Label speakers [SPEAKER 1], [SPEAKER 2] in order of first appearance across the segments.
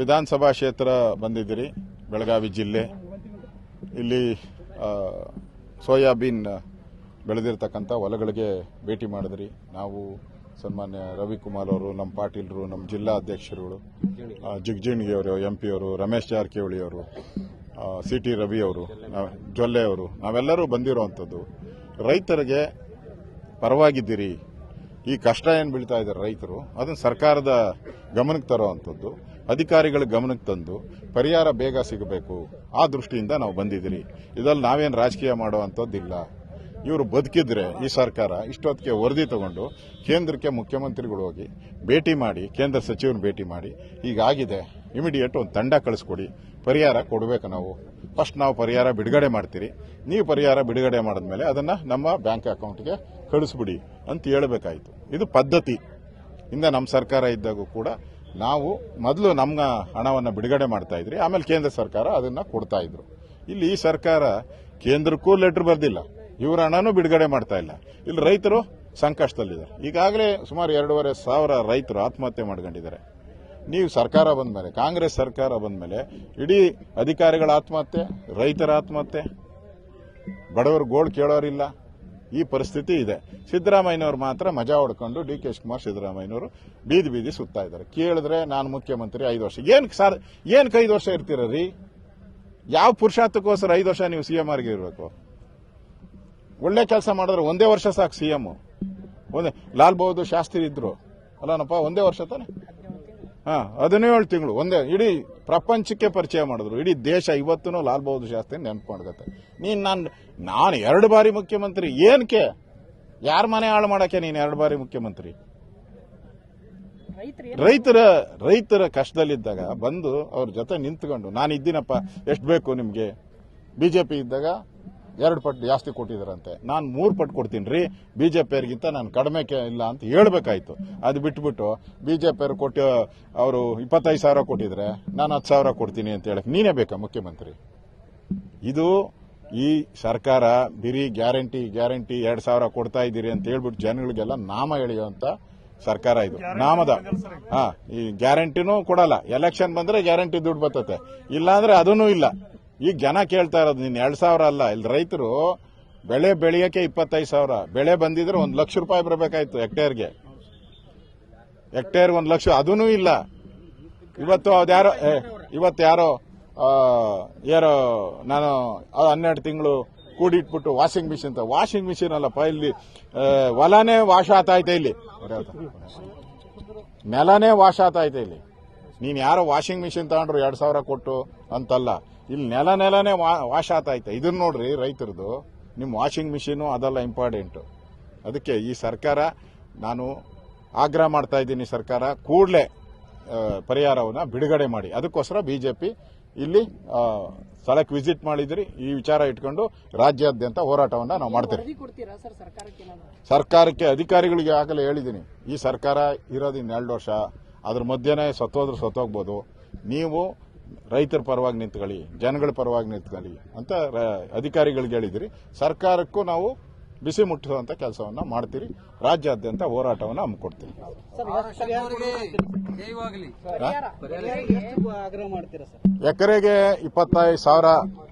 [SPEAKER 1] ವಿಧಾನಸಭಾ ಕ್ಷೇತ್ರ ಬಂದಿದ್ದೀರಿ ಬೆಳಗಾವಿ ಜಿಲ್ಲೆ. ಇಲ್ಲಿ ಸೋಯಾಬೀನ್ ಬೆಳೆದಿರ್ತಕ್ಕಂಥ ಹೊಲಗಳಿಗೆ ಭೇಟಿ ಮಾಡಿದ್ರಿ. ನಾವು ಸನ್ಮಾನ್ಯ ರವಿಕುಮಾರ್ ಅವರು ನಮ್ಮ ಪಾಟೀಲರು ನಮ್ಮ ಜಿಲ್ಲಾ ಅಧ್ಯಕ್ಷರುಗಳು ಆ, ಜಿಗ್ಜಿಣ್ಗಿ ಅವರು ಎಂ ಪಿ ಅವರು ರಮೇಶ್ ಜಾರಕಿಹೊಳಿ ಅವರು ಸಿ ಟಿ ರವಿ ಅವರು ಜೊಲ್ಲೆ ಅವರು ನಾವೆಲ್ಲರೂ ಬಂದಿರುವಂಥದ್ದು ರೈತರಿಗೆ ಪರವಾಗಿದ್ದೀರಿ. ಈ ಕಷ್ಟ ಏನು ಬೀಳ್ತಾ ಇದ್ದಾರೆ ರೈತರು, ಅದನ್ನು ಸರ್ಕಾರದ ಗಮನಕ್ಕೆ ತರುವಂಥದ್ದು, ಅಧಿಕಾರಿಗಳ ಗಮನಕ್ಕೆ ತಂದು ಪರಿಹಾರ ಬೇಗ ಸಿಗಬೇಕು, ಆ ದೃಷ್ಟಿಯಿಂದ ನಾವು ಬಂದಿದ್ದೀರಿ. ಇದರಲ್ಲಿ ನಾವೇನು ರಾಜಕೀಯ ಮಾಡುವಂಥದ್ದಿಲ್ಲ. ಇವರು ಬದುಕಿದ್ರೆ ಈ ಸರ್ಕಾರ ಇಷ್ಟೊತ್ತಿಗೆ ವರದಿ ತಗೊಂಡು ಕೇಂದ್ರಕ್ಕೆ ಮುಖ್ಯಮಂತ್ರಿಗಳು ಹೋಗಿ ಭೇಟಿ ಮಾಡಿ, ಕೇಂದ್ರ ಸಚಿವರನ್ನ ಭೇಟಿ ಮಾಡಿ ಈಗಾಗಿದೆ ಇಮಿಡಿಯೇಟ್ ಒಂದು ತಂಡ ಕಳಿಸ್ಕೊಡಿ, ಪರಿಹಾರ ಕೊಡಬೇಕು ನಾವು. ಫಸ್ಟ್ ನಾವು ಪರಿಹಾರ ಬಿಡುಗಡೆ ಮಾಡ್ತೀರಿ. ನೀವು ಪರಿಹಾರ ಬಿಡುಗಡೆ ಮಾಡಿದ್ಮೇಲೆ ಅದನ್ನ ನಮ್ಮ ಬ್ಯಾಂಕ್ ಅಕೌಂಟ್ಗೆ ಕಳಿಸ್ಬಿಡಿ ಅಂತ ಹೇಳಬೇಕಾಯಿತು. ಇದು ಪದ್ಧತಿ. ಇಂದ ನಮ್ಮ ಸರ್ಕಾರ ಇದ್ದಾಗೂ ಕೂಡ ನಾವು ಮೊದಲು ನಮ್ಮ ಹಣವನ್ನು ಬಿಡುಗಡೆ ಮಾಡ್ತಾ ಇದ್ರಿ, ಆಮೇಲೆ ಕೇಂದ್ರ ಸರ್ಕಾರ ಅದನ್ನ ಕೊಡ್ತಾ ಇದ್ರು. ಇಲ್ಲಿ ಈ ಸರ್ಕಾರ ಕೇಂದ್ರಕ್ಕೂ ಲೆಟರ್ ಬರ್ದಿಲ್ಲ. ಇವರ ಹಣನೂ ಬಿಡುಗಡೆ ಮಾಡ್ತಾ ಇಲ್ಲ. ಇಲ್ಲಿ ರೈತರು ಸಂಕಷ್ಟದಲ್ಲಿದ್ದಾರೆ. ಈಗಾಗಲೇ ಸುಮಾರು ಎರಡೂವರೆ ಸಾವಿರ ರೈತರು ಆತ್ಮಹತ್ಯೆ ಮಾಡ್ಕೊಂಡಿದ್ದಾರೆ. ನೀವು ಸರ್ಕಾರ ಬಂದ ಮೇಲೆ ಕಾಂಗ್ರೆಸ್ ಸರ್ಕಾರ ಬಂದ ಮೇಲೆ ಇಡೀ ಅಧಿಕಾರಿಗಳ ಆತ್ಮಹತ್ಯೆ, ರೈತರ ಆತ್ಮಹತ್ಯೆ, ಬಡವರು ಗೋಳು ಕೇಳೋರಿಲ್ಲ. ಈ ಪರಿಸ್ಥಿತಿ ಇದೆ. ಸಿದ್ದರಾಮಯ್ಯನವರು ಮಾತ್ರ ಮಜಾ ಹೊಡ್ಕೊಂಡು ಡಿ ಕೆ ಶಿವಕುಮಾರ್ ಸಿದ್ದರಾಮಯ್ಯನವರು ಬೀದಿ ಬೀದಿ ಸುತ್ತಾ ಇದ್ದಾರೆ. ಕೇಳಿದ್ರೆ ನಾನು ಮುಖ್ಯಮಂತ್ರಿ ಐದು ವರ್ಷ. ಏನ್ ಸರ್ ಏನಕ್ಕೆ ಐದು ವರ್ಷ ಇರ್ತೀರ ರೀ? ಯಾವ ಪುರುಷಾರ್ಥಕ್ಕೋಸ್ಕರ ಐದು ವರ್ಷ ನೀವು ಸಿಎಂ ಆರ್ಗೆ ಇರಬೇಕು? ಒಳ್ಳೆ ಕೆಲಸ ಮಾಡಿದ್ರೆ ಒಂದೇ ವರ್ಷ ಸಾಕು ಸಿಎಂ ಒಂದೇ, ಲಾಲ್ ಬಹದ್ದೂರ್ ಶಾಸ್ತ್ರಿ ಇದ್ರು. ಅಲ್ಲನಪ್ಪ, ಒಂದೇ ವರ್ಷ ತಾನೆ? ಹಾ ಹದಿನೇಳು ತಿಂಗಳು. ಒಂದೇ ಇಡೀ ಪ್ರಪಂಚಕ್ಕೆ ಪರಿಚಯ ಮಾಡಿದ್ರು. ಇಡೀ ದೇಶ ಇವತ್ತೂ ಲಾಲ್ ಬಹದ್ದೂರ್ ಶಾಸ್ತ್ರಿ ನೆನಪು ಮಾಡ್ಕತ್ತೆ ನೀನ್ ನಾನು ನಾನು ಎರಡು ಬಾರಿ ಮುಖ್ಯಮಂತ್ರಿ. ಏನಕ್ಕೆ ಯಾರ ಮನೆ ಹಾಳು ಮಾಡಕ್ಕೆ ನೀನು ಎರಡು ಬಾರಿ ಮುಖ್ಯಮಂತ್ರಿ?
[SPEAKER 2] ರೈತರು
[SPEAKER 1] ರೈತರ ರೈತರ ಕಷ್ಟದಲ್ಲಿದ್ದಾಗ ಬಂದು ಅವ್ರ ಜೊತೆ ನಿಂತ್ಕೊಂಡು ನಾನು ಇದ್ದೀನಪ್ಪ ಎಷ್ಟು ಬೇಕು ನಿಮಗೆ? ಬಿಜೆಪಿ ಇದ್ದಾಗ ಎರಡು ಪಟ್ಟು ಜಾಸ್ತಿ ಕೊಟ್ಟಿದ್ರಂತೆ ನಾನು ಮೂರು ಪಟ್ಟು ಕೊಡ್ತೀನಿ ರೀ ಬಿಜೆಪಿಯವ್ರಿಗಿಂತ ನಾನು ಕಡಿಮೆ ಇಲ್ಲ ಅಂತ ಹೇಳ್ಬೇಕಾಯ್ತು. ಅದು ಬಿಟ್ಬಿಟ್ಟು ಬಿಜೆಪಿಯವ್ರು ಕೊಟ್ಟು ಅವರು ಇಪ್ಪತ್ತೈದು ಸಾವಿರ ಕೊಟ್ಟಿದ್ರೆ ನಾನು ಹತ್ತು ಸಾವಿರ ಕೊಡ್ತೀನಿ ಅಂತ ಹೇಳಕ್ ನೀನೇ ಬೇಕಾ ಮುಖ್ಯಮಂತ್ರಿ? ಇದು ಈ ಸರ್ಕಾರ ಬಿರಿ ಗ್ಯಾರಂಟಿ ಗ್ಯಾರಂಟಿ ಎರಡ್ ಸಾವಿರ ಕೊಡ್ತಾ ಇದ್ದೀರಿ ಅಂತ ಹೇಳ್ಬಿಟ್ಟು ಜನಗಳಿಗೆಲ್ಲ ನಾಮ ಎಳೆಯುವಂತ ಸರ್ಕಾರ ಇದು. ನಾಮದ. ಹಾ ಈ ಗ್ಯಾರಂಟಿನೂ ಕೊಡಲ್ಲ. ಎಲೆಕ್ಷನ್ ಬಂದ್ರೆ ಗ್ಯಾರಂಟಿ ದುಡ್ಡು ಬರ್ತತೆ. ಇಲ್ಲಾಂದ್ರೆ ಅದನ್ನೂ ಇಲ್ಲ. ಈಗ ಜನ ಕೇಳ್ತಾ ಇರೋದು, ನೀನು ಎರಡು ಸಾವಿರ ಅಲ್ಲ, ಇಲ್ಲಿ ರೈತರು ಬೆಳೆ ಬೆಳೆಯಕ್ಕೆ ಇಪ್ಪತ್ತೈದು ಸಾವಿರ. ಬೆಳೆ ಬಂದಿದ್ರೆ ಒಂದು ಲಕ್ಷ ರೂಪಾಯಿ ಬರಬೇಕಾಯ್ತು ಹೆಕ್ಟೇರ್ಗೆ. ಹೆಕ್ಟೇರ್ ಒಂದು ಲಕ್ಷ ಅದೂ ಇಲ್ಲ. ಇವತ್ತು ಅದ್ಯಾರೋ ಇವತ್ತು ಯಾರೋ ಯಾರೋ, ನಾನು ಹನ್ನೆರಡು ತಿಂಗಳು ಕೂಡಿಟ್ಬಿಟ್ಟು ವಾಷಿಂಗ್ ಮಿಷಿನ್ ಅಂತ ವಾಷಿಂಗ್ ಮಿಷಿನ್ ಅಲ್ಲಪ್ಪ, ಇಲ್ಲಿ ಹೊಲನೇ ವಾಶ ಆತಾಯ್ತೆ ಇಲ್ಲಿ. ನೆಲನೇ ವಾಶ್ ಆತಾಯ್ತೆ ಇಲ್ಲಿ. ನೀನು ಯಾರೋ ವಾಷಿಂಗ್ ಮಿಷಿನ್ ತಗೊಂಡ್ರು ಎರಡು ಸಾವಿರ ಕೊಟ್ಟು ಅಂತಲ್ಲ. ಇಲ್ಲಿ ನೆಲ ನೆಲನೇ ವಾಶ್ ಆತೈತೆ ಇದನ್ನ ನೋಡ್ರಿ ರೈತರದು. ನಿಮ್ಮ ವಾಷಿಂಗ್ ಮಿಷಿನು ಅದೆಲ್ಲ ಇಂಪಾರ್ಟೆಂಟ್. ಅದಕ್ಕೆ ಈ ಸರ್ಕಾರ ನಾನು ಆಗ್ರಹ ಮಾಡ್ತಾ ಇದ್ದೀನಿ ಸರ್ಕಾರ ಕೂಡಲೇ ಪರಿಹಾರವನ್ನ ಬಿಡುಗಡೆ ಮಾಡಿ. ಅದಕ್ಕೋಸ್ಕರ ಬಿಜೆಪಿ ಇಲ್ಲಿ ಸ್ಥಳಕ್ಕೆ ವಿಸಿಟ್ ಮಾಡಿದ್ರಿ. ಈ ವಿಚಾರ ಇಟ್ಕೊಂಡು ರಾಜ್ಯಾದ್ಯಂತ ಹೋರಾಟವನ್ನ ನಾವು ಮಾಡ್ತೀವಿ.
[SPEAKER 2] ಸರ್ಕಾರಕ್ಕೆ
[SPEAKER 1] ಅಧಿಕಾರಿಗಳಿಗೆ ಆಗಲೇ ಹೇಳಿದ್ದೀನಿ. ಈ ಸರ್ಕಾರ ಇರೋದು ಎರಡು ವರ್ಷ. ಅದ್ರ ಮಧ್ಯೆನೇ ಸತ್ತೋದ್ರೆ ಸತ್ತೋಗ್ಬೋದು. ನೀವು ರೈತರ ಪರವಾಗಿ ನಿಂತ್ಕೊಳ್ಳಿ ಜನಗಳ ಪರವಾಗಿ ನಿಂತ್ಕೊಳ್ಳಿ ಅಂತ ರ- ಅಧಿಕಾರಿಗಳಿಗೆ ಹೇಳಿದಿರಿ. ಸರ್ಕಾರಕ್ಕೂ ನಾವು ಬಿಸಿ ಮುಟ್ಟಿಸುವಂತ ಕೆಲಸವನ್ನ ಮಾಡ್ತೀರಿ. ರಾಜ್ಯಾದ್ಯಂತ ಹೋರಾಟವನ್ನು ಹಮ್ಮಿಕೊಡ್ತೀರಿ.
[SPEAKER 3] ಜೈವಾಗಲಿ
[SPEAKER 2] ಪರಿಹಾರ
[SPEAKER 3] ಎಷ್ಟು ಆಗ್ರಹ ಮಾಡ್ತೀರಾ ಸರ್?
[SPEAKER 1] ಎಕರೆಗೆ ಇಪ್ಪತ್ತೈದು ಸಾವಿರ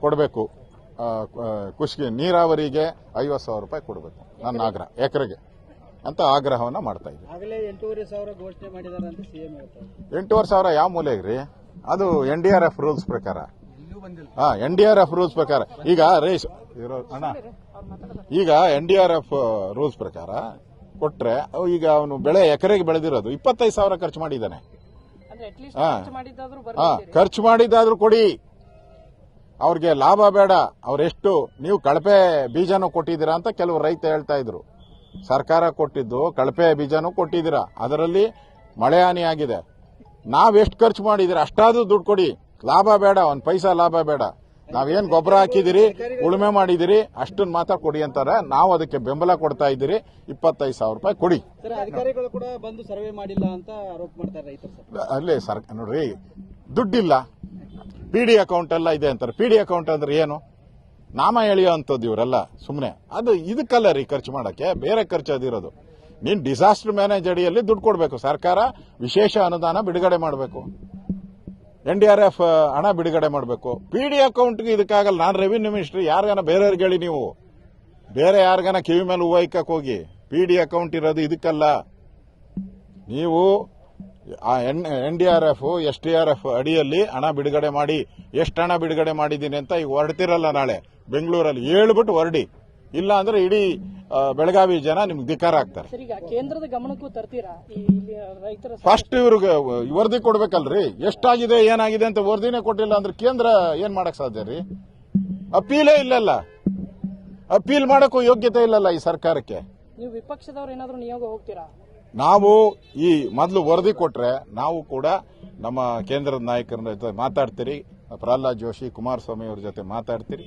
[SPEAKER 1] ಕೊಡಬೇಕು. ಕೃಷಿಗೆ ನೀರಾವರಿಗೆ ಐವತ್ತು ಸಾವಿರ ರೂಪಾಯಿ ಕೊಡಬೇಕು. ನನ್ನ ಆಗ್ರಹ ಎಕರೆಗೆ ಅಂತ ಆಗ್ರಹವನ್ನ ಮಾಡ್ತಾ ಇದ್ದೀವಿ.
[SPEAKER 3] ಆಗಲೇ ಎಂಟೂವರೆ ಸಾವಿರ ಘೋಷಣೆ ಮಾಡಿದ್ದಾರೆ ಅಂತ ಸಿಎಂ ಹೇಳ್ತಾರೆ
[SPEAKER 1] ಎಂಟೂವರೆ ಯಾವ ಮೂಲೆಗ್ರಿ? ರೀ ಅದು N D R F rules ಪ್ರಕಾರ.
[SPEAKER 3] ಎಲ್ಲೂ ಬಂದಿಲ್ಲ.
[SPEAKER 1] ಹಾ N D R F rules ಪ್ರಕಾರ. ಈಗ ರೇಷ್ ಅಣ್ಣ ಈಗ N D R F rules ಪ್ರಕಾರ ಕೊಟ್ರೆ ಈಗ ಅವನು ಬೆಳೆ ಎಕರೆಗೆ ಬೆಳೆದಿರೋದು ಇಪ್ಪತ್ತೈದು ಸಾವಿರ ಖರ್ಚು ಮಾಡಿದ್ದಾನೆ. ಹಾ.
[SPEAKER 2] ಮಾಡಿದ್ದಾದ್ರೂ
[SPEAKER 1] ಖರ್ಚು ಮಾಡಿದ್ದಾದ್ರೂ ಕೊಡಿ. ಅವ್ರಿಗೆ ಲಾಭ ಬೇಡ. ಅವರೆಷ್ಟು ನೀವು ಕಳಪೆ ಬೀಜನೂ ಕೊಟ್ಟಿದ್ದೀರಾ ಅಂತ ಕೆಲವು ರೈತ ಹೇಳ್ತಾ ಇದ್ರು. ಸರ್ಕಾರ ಕೊಟ್ಟಿದ್ದು ಕಳಪೆ ಬೀಜನೂ ಕೊಟ್ಟಿದ್ದೀರಾ. ಅದರಲ್ಲಿ ಮಳೆ ಹಾನಿ ಆಗಿದೆ. ನಾವೆಷ್ಟು ಖರ್ಚು ಮಾಡಿದಿರಿ ಅಷ್ಟಾದ್ರೂ ದುಡ್ಡು ಕೊಡಿ. ಲಾಭ ಬೇಡ ಒಂದ್ ಪೈಸಾ ಲಾಭ ಬೇಡ. ನಾವೇನು ಗೊಬ್ಬರ ಹಾಕಿದಿರಿ ಉಳುಮೆ ಮಾಡಿದಿರಿ ಅಷ್ಟನ್ನ ಮಾತ್ರ ಕೊಡಿ ಅಂತಾರೆ. ನಾವು ಅದಕ್ಕೆ ಬೆಂಬಲ ಕೊಡ್ತಾ ಇದ್ದೀರಿ. ಇಪ್ಪತ್ತೈದು ಸಾವಿರ ರೂಪಾಯಿ ಕೊಡಿ. ಅಲ್ಲೇ ಸರ್ ನೋಡ್ರಿ ದುಡ್ಡಿಲ್ಲ. ಪಿ ಡಿ ಅಕೌಂಟ್ ಎಲ್ಲ ಇದೆ ಅಂತಾರೆ. ಪಿ ಡಿ ಅಕೌಂಟ್ ಅಂದ್ರೆ ಏನು? ನಾಮ ಎಳೆಯುವಂಥದ್ದು ಇವರೆಲ್ಲ ಸುಮ್ಮನೆ ಅದು ಇದಕ್ಕಲ್ಲ ರೀ ಖರ್ಚು ಮಾಡಕ್ಕೆ. ಬೇರೆ ಖರ್ಚು ಅದಿರೋದು. ನೀನ್ ಡಿಸಾಸ್ಟರ್ ಮ್ಯಾನೇಜ್ ಅಡಿಯಲ್ಲಿ ದುಡ್ಡು ಕೊಡಬೇಕು. ಸರ್ಕಾರ ವಿಶೇಷ ಅನುದಾನ ಬಿಡುಗಡೆ ಮಾಡಬೇಕು. ಎನ್ ಡಿ ಆರ್ ಎಫ್ ಹಣ ಬಿಡುಗಡೆ ಮಾಡಬೇಕು. ಪಿ ಡಿ ಅಕೌಂಟ್ಗೆ ಇದಕ್ಕಾಗಲ್ಲ. ನಾನು ರೆವಿನ್ಯೂ ಮಿನಿಸ್ಟ್ರಿ. ಯಾರಿಗಾನ ಬೇರೆಯವ್ರಿಗೆ ಹೇಳಿ ನೀವು. ಬೇರೆ ಯಾರಿಗಾನ ಕಿವಿ ಮೇಲೆ ಹೂವು ಇಕ್ಕಕ್ಕೆ ಹೋಗಿ. ಪಿ ಡಿ ಅಕೌಂಟ್ ಇರೋದು ಇದಕ್ಕಲ್ಲ. ನೀವು N D R F S D R F ಅಡಿಯಲ್ಲಿ ಹಣ ಬಿಡುಗಡೆ ಮಾಡಿ. ಎಷ್ಟು ಹಣ ಬಿಡುಗಡೆ ಮಾಡಿದ್ದೀನಿ ಅಂತ ಈಗ ಹೊರಡ್ತಿರಲ್ಲ ನಾಳೆ. ಬೆಂಗಳೂರಲ್ಲಿ ಹೇಳ್ಬಿಟ್ಟು ಹೊರಡಿ. ಇಲ್ಲ ಅಂದ್ರೆ ಇಡೀ ಆ, ಬೆಳಗಾವಿ ಜನ ನಿಮ್ಗೆ ಧಿಕ್ಕಾರ ಆಗ್ತಾರೆ.
[SPEAKER 2] ಕೇಂದ್ರದ ಗಮನಕ್ಕೂ ತರ್ತೀರಾ?
[SPEAKER 1] ಫಸ್ಟ್ ಇವ್ರಿಗೆ ವರದಿ ಕೊಡ್ಬೇಕಲ್ರಿ. ಎಷ್ಟಾಗಿದೆ ಏನಾಗಿದೆ ಅಂತ ವರದಿನೇ ಕೊಟ್ಟಿಲ್ಲ ಅಂದ್ರೆ ಕೇಂದ್ರ ಏನ್ ಮಾಡಕ್ ಸಾಧ್ಯ ರೀ? ಅಪೀಲೇ ಇಲ್ಲಲ್ಲ. ಅಪೀಲ್ ಮಾಡಕ್ಕೂ ಯೋಗ್ಯತೆ ಇಲ್ಲಲ್ಲ ಈ ಸರ್ಕಾರಕ್ಕೆ.
[SPEAKER 2] ನೀವು ವಿಪಕ್ಷದವ್ರು ಏನಾದರೂ ನಿಯೋಗ ಹೋಗ್ತೀರಾ?
[SPEAKER 1] ನಾವು ಈ ಮೊದಲು ವರದಿ ಕೊಟ್ರೆ ನಾವು ಕೂಡ ನಮ್ಮ ಕೇಂದ್ರದ ನಾಯಕರ ಜೊತೆ ಮಾತಾಡ್ತೀರಿ ಪ್ರಹ್ಲಾದ್ ಜೋಶಿ ಕುಮಾರಸ್ವಾಮಿ ಅವ್ರ ಜೊತೆ ಮಾತಾಡ್ತೀರಿ.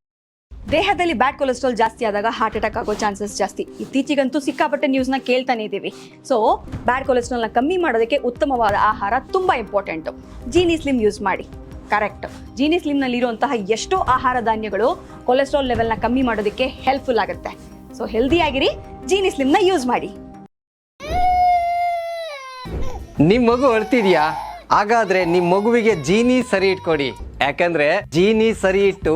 [SPEAKER 4] ದೇಹದಲ್ಲಿ ಬ್ಯಾಡ್ ಕೊಲೆಸ್ಟ್ರಾಲ್ ಜಾಸ್ತಿ ಆದಾಗ ಹಾರ್ಟ್ ಅಟ್ಯಾಕ್ ಆಗೋ ಚಾನ್ಸಸ್ ಜಾಸ್ತಿ. ಇತ್ತೀಚೆಗಂತೂ ಸಿಕ್ಕಾಪಟ್ಟೆ ನ್ಯೂಸ್ನ ಕೇಳ್ತಾನೆ ಇದ್ದೀವಿ. ಸೊ ಬ್ಯಾಡ್ ಕೊಲೆಸ್ಟ್ರಾಲ್ನ ಕಮ್ಮಿ ಮಾಡೋದಕ್ಕೆ ಉತ್ತಮವಾದ ಆಹಾರ ತುಂಬ ಇಂಪಾರ್ಟೆಂಟು ಜೀನಿ ಸ್ಲಿಮ್ ಯೂಸ್ ಮಾಡಿ. ಕರೆಕ್ಟ್ ಜೀನಿ ಸ್ಲಿಮ್ನಲ್ಲಿರುವಂತಹ ಎಷ್ಟೋ ಆಹಾರ ಧಾನ್ಯಗಳು ಕೊಲೆಸ್ಟ್ರಾಲ್ ಲೆವೆಲ್ನ ಕಮ್ಮಿ ಮಾಡೋದಕ್ಕೆ ಹೆಲ್ಪ್ಫುಲ್ ಆಗುತ್ತೆ. ಸೊ ಹೆಲ್ದಿ ಆಗಿರಿ ಜೀನಿ ಸ್ಲಿಮ್ನ ಯೂಸ್ ಮಾಡಿ.
[SPEAKER 5] ನಿಮ್ಮ ಮಗು ಅಳ್ತಿದ್ಯಾ? ಹಾಗಾದ್ರೆ ನಿಮ್ಮ ಮಗುವಿಗೆ ಜೀನಿ ಸರಿ ಇಟ್ಕೊಡಿ. ಯಾಕಂದ್ರೆ ಜೀನಿ ಸರಿ ಇಟ್ಟು